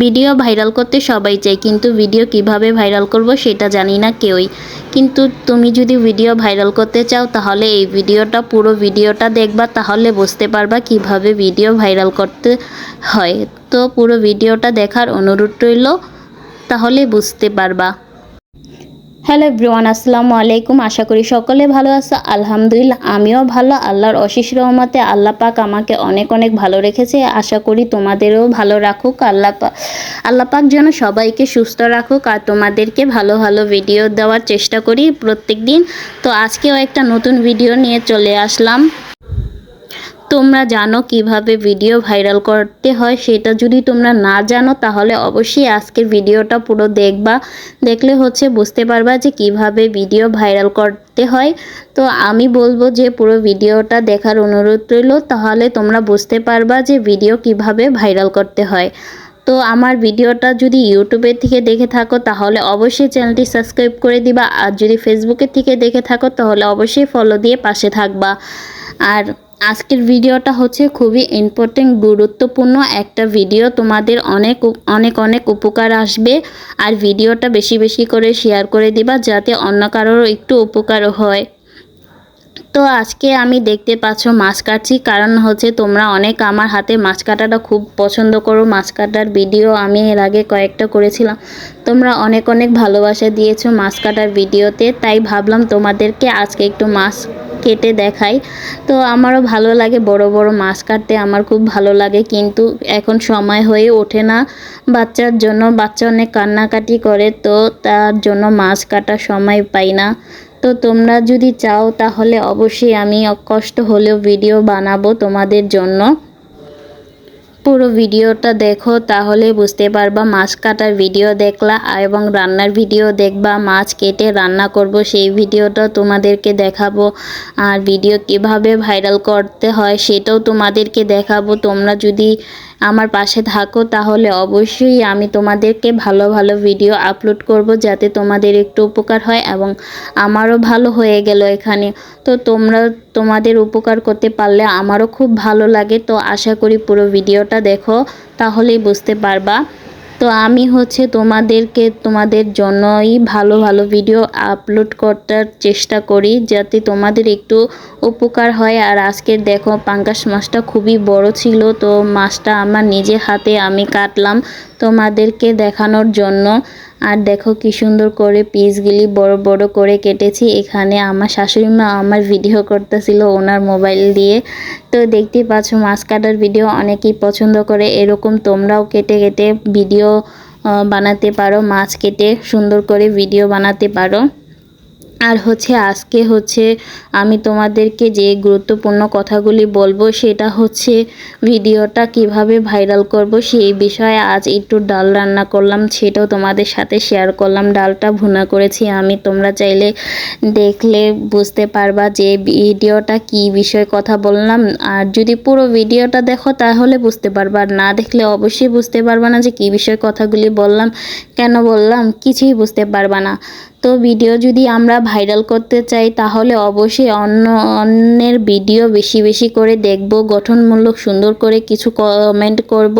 Video viral করতে সবাই চায়, কিন্তু ভিডিও কীভাবে ভাইরাল করব সেটা জানি না কেউই। কিন্তু তুমি যদি ভিডিও ভাইরাল করতে চাও, তাহলে এই ভিডিওটা, পুরো ভিডিওটা দেখবা, তাহলে বুঝতে পারবা কীভাবে ভিডিও ভাইরাল করতে হয়। তো পুরো ভিডিওটা দেখার অনুরোধ রইল, তাহলে বুঝতে পারবা। হ্যালো এভরিওয়ান, আসসালামু আলাইকুম। আশা করি সকলে ভালো আছো। আলহামদুলিল্লাহ, আমিও ভালো। আল্লাহর অশেষ রহমতে আল্লাহ পাক আমাকে অনেক অনেক ভালো রেখেছে। আশা করি তোমাদেরও ভালো রাখুক। আল্লাহ পাক আল্লাহ পাক যেন সবাইকে সুস্থ রাখুক আর তোমাদেরকে ভালো ভালো ভিডিও দেওয়ার চেষ্টা করি প্রত্যেক দিন তো আজকেও একটা নতুন ভিডিও নিয়ে চলে আসলাম। তোমরা জানো কীভাবে ভিডিও ভাইরাল করতে হয়, সেটা যদি তোমরা না জানো, তাহলে অবশ্যই আজকের ভিডিওটা পুরো দেখবা। দেখলে হচ্ছে বুঝতে পারবা যে কীভাবে ভিডিও ভাইরাল করতে হয়। তো আমি বলব যে পুরো ভিডিওটা দেখার অনুরোধ রইল, তাহলে তোমরা বুঝতে পারবা যে ভিডিও কীভাবে ভাইরাল করতে হয়। তো আমার ভিডিওটা যদি ইউটিউবের থেকে দেখে থাকো, তাহলে অবশ্যই চ্যানেলটি সাবস্ক্রাইব করে দিবা। আর যদি ফেসবুকের থেকে দেখে থাকো, তাহলে অবশ্যই ফলো দিয়ে পাশে থাকবা। আর আজকের ভিডিওটা হচ্ছে খুবই ইম্পর্টেন্ট গুরুত্বপূর্ণ একটা ভিডিও। তোমাদের অনেক অনেক অনেক উপকার আসবে। আর ভিডিওটা বেশি বেশি করে শেয়ার করে দিবা যাতে অন্য কারোরও একটু উপকার হয়। তো আজকে আমি দেখতে পাচ্ছ মাছ কাটছি, কারণ হচ্ছে তোমরা অনেক আমার হাতে মাছ কাটাটা খুব পছন্দ করো। মাছ কাটার ভিডিও আমি এর আগে কয়েকটা করেছিলাম। তোমরা অনেক অনেক ভালোবাসা দিয়েছ মাছ কাটার ভিডিওতে, তাই ভাবলাম তোমাদেরকে আজকে একটু মাছ কেটে দেখাই। তো আমারও ভালো লাগে বড় বড় মাছ কাটতে, আমার খুব ভালো লাগে। কিন্তু এখন সময় হয়ে ওঠে না বাচ্চার জন্য। বাচ্চা অনেক কান্নাকাটি করে, তো তার জন্য মাছ কাটার সময় পাই না। তো তোমরা যদি চাও তাহলে অবশ্যই আমি কষ্ট হলেও ভিডিও বানাবো তোমাদের জন্য। পুরো ভিডিওটা দেখো, তাহলে বুঝতে পারবা মাছ কাটার ভিডিও দেখলা এবং রান্নার ভিডিও দেখবা। মাছ কেটে রান্না করব, সেই ভিডিওটা তোমাদেরকে দেখাবো। আর ভিডিও কীভাবে ভাইরাল করতে হয় সেটাও তোমাদেরকে দেখাবো। তোমরা যদি আমার পাশে থাকো তাহলে অবশ্যই আমি তোমাদেরকে ভালো ভালো ভিডিও আপলোড করব যাতে তোমাদের একটু উপকার হয় এবং আমারও ভালো হয়ে গেল এখানে। তো তোমরা তোমাদের উপকার করতে পারলে আমারও খুব ভালো লাগে। তো আশা করি পুরো ভিডিওটা দেখো, তাহলেই বুঝতে পারবা। তো আমি হচ্ছে তোমাদেরকে, তোমাদের জন্যই ভালো ভালো ভিডিও আপলোড করতে চেষ্টা করি যাতে তোমাদের একটু উপকার হয়। আর আজকের দেখো পাঙ্কাশ মাছটা খুবই বড় ছিল, তো মাছটা আমার নিজের হাতে আমি কাটলাম তোমাদেরকে দেখানোর জন্য। আর দেখো কি সুন্দর করে পিসগুলি বড় বড় করে কেটেছি। এখানে আমার শাশুড়ি মা আমার ভিডিও করতেছিল ওনার মোবাইল দিয়ে। তো দেখতে পাচ্ছ, মাছ কাটার ভিডিও অনেকেই পছন্দ করে। এরকম তোমরাও কেটে কেটে ভিডিও বানাতে পারো, মাছ কেটে সুন্দর করে ভিডিও বানাতে পারো। আর হচ্ছে আজকে হচ্ছে আমি তোমাদেরকে যে গুরুত্বপূর্ণ কথাগুলি বলব সেটা হচ্ছে ভিডিওটা কীভাবে ভাইরাল করব সেই বিষয়ে আজ একটু ডাল রান্না করলাম, সেটাও তোমাদের সাথে শেয়ার করলাম। ডালটা ভুনা করেছি, আমি তোমরা চাইলে দেখলে বুঝতে পারবা যে ভিডিওটা কি বিষয়ে কথা বললাম। আর যদি পুরো ভিডিওটা দেখো তাহলে বুঝতে পারবা না দেখলে অবশ্যই বুঝতে পারবা না যে কী বিষয়ে কথাগুলি বললাম, কেন বললাম, কিছুই বুঝতে পারবা না। তো ভিডিও যদি আমরা ভাইরাল করতে চাই, তাহলে অবশ্যই অন্য, অন্যের ভিডিও বেশি বেশি করে দেখব, গঠনমূলক সুন্দর করে কিছু কমেন্ট করব।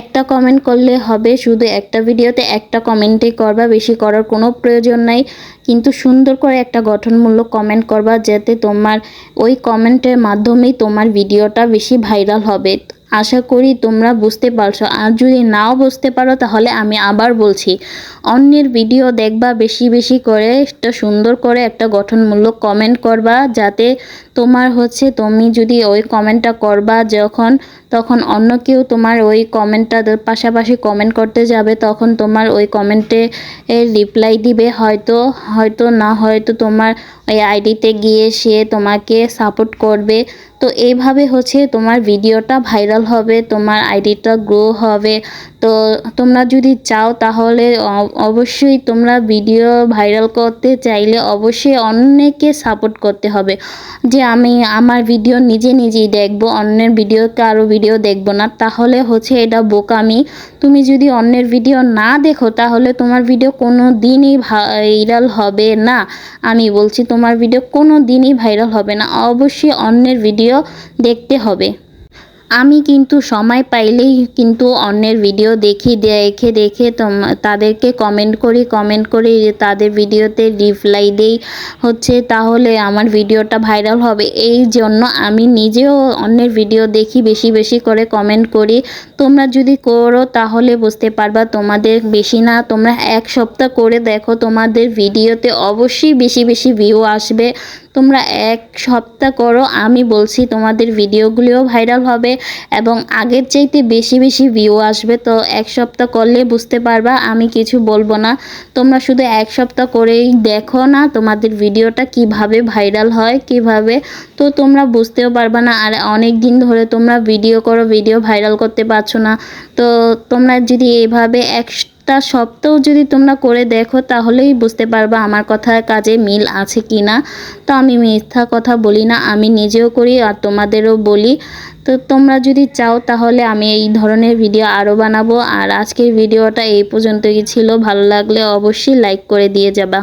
একটা কমেন্ট করলে হবে শুধু একটা ভিডিওতে একটা কমেন্টই করবা, বেশি করার কোনো প্রয়োজন নাই। কিন্তু সুন্দর করে একটা গঠনমূলক কমেন্ট করবা, যাতে তোমার ওই কমেন্টের মাধ্যমেই তোমার ভিডিওটা বেশি ভাইরাল হবে। আশা করি তোমরা বুঝতে পারছ। আর যদি নাও বুঝতে পারো, তাহলে আমি আবার বলছি। অন্যের ভিডিও দেখবা বেশি বেশি করে, একটা সুন্দর করে, একটা গঠনমূলক কমেন্ট করবা, যাতে তোমার হচ্ছে তুমি যদি ওই কমেন্টটা করবা যখন, তখন অন্য কেউ তোমার ওই কমেন্টটা পাশাপাশি কমেন্ট করতে যাবে, তখন তোমার ওই কমেন্টে রিপ্লাই দিবে। হয়তো হয়তো না, হয়তো তোমার ওই আইডিতে গিয়ে সে তোমাকে সাপোর্ট করবে। তো এইভাবে হচ্ছে তোমার ভিডিওটা ভাইরাল হবে, তোমার আইডিটা গ্রো হবে। তো তোমরা যদি চাও তাহলে অবশ্যই তোমরা ভিডিও ভাইরাল করতে চাইলে অবশ্যই অন্যকে সাপোর্ট করতে হবে। যে আমি আমার ভিডিও নিজে নিজেই দেখব, অন্যের ভিডিও কারও ভিডিও দেখব না। তাহলে হচ্ছে এটা বোকামি। তুমি যদি অন্যের ভিডিও না দেখো তাহলে তোমার ভিডিও কোনো দিনই ভাইরাল হবে না। আমি বলছি তোমার ভিডিও কোনো দিনই ভাইরাল হবে না। অবশ্যই অন্যের ভিডিও দেখতে হবে। আমি কিন্তু সময় পাইলেই কিন্তু অন্যের ভিডিও দেখি, দেখে দেখে তাদেরকে কমেন্ট করি কমেন্ট করে, তাদের ভিডিওতে রিপ্লাই দেই। হচ্ছে তাহলে আমার ভিডিওটা ভাইরাল হবে। এই জন্য আমি নিজেও অন্যের ভিডিও দেখি, বেশি বেশি করে কমেন্ট করি। তোমরা যদি করো তাহলে বুঝতে পারবা তোমাদের বেশি না, তোমরা এক সপ্তাহ করে দেখো তোমাদের ভিডিওতে অবশ্যই বেশি বেশি ভিউ আসবে। তোমরা এক সপ্তাহ করো, আমি বলছি তোমাদের ভিডিওগুলিও ভাইরাল হবে এবং আগের চাইতে বেশি বেশি ভিউ আসবে। তো এক সপ্তাহ করলে বুঝতে পারবা, আমি কিছু বলব না। তোমরা শুধু এক সপ্তাহ করেই দেখো না তোমাদের ভিডিওটা কীভাবে ভাইরাল হয়, কীভাবে। তো তোমরা বুঝতেও পারবা না, আর অনেক দিন ধরে তোমরা ভিডিও করো, ভিডিও ভাইরাল করতে পারছ না। তো তোমরা যদি এইভাবে একটা সপ্তাহ যদি তোমরা করে দেখো, তাহলেই বুঝতে পারবা আমার কথায় কাজে মিল আছে কি না তো আমি মিথ্যা কথা বলি না, আমি নিজেও করি আর তোমাদেরও বলি। তো তোমরা যদি চাও, তাহলে আমি এই ধরনের ভিডিও আরও বানাবো। আর আজকের ভিডিওটা এই পর্যন্তই ছিল। ভালো লাগলে অবশ্যই লাইক করে দিয়ে যাবা।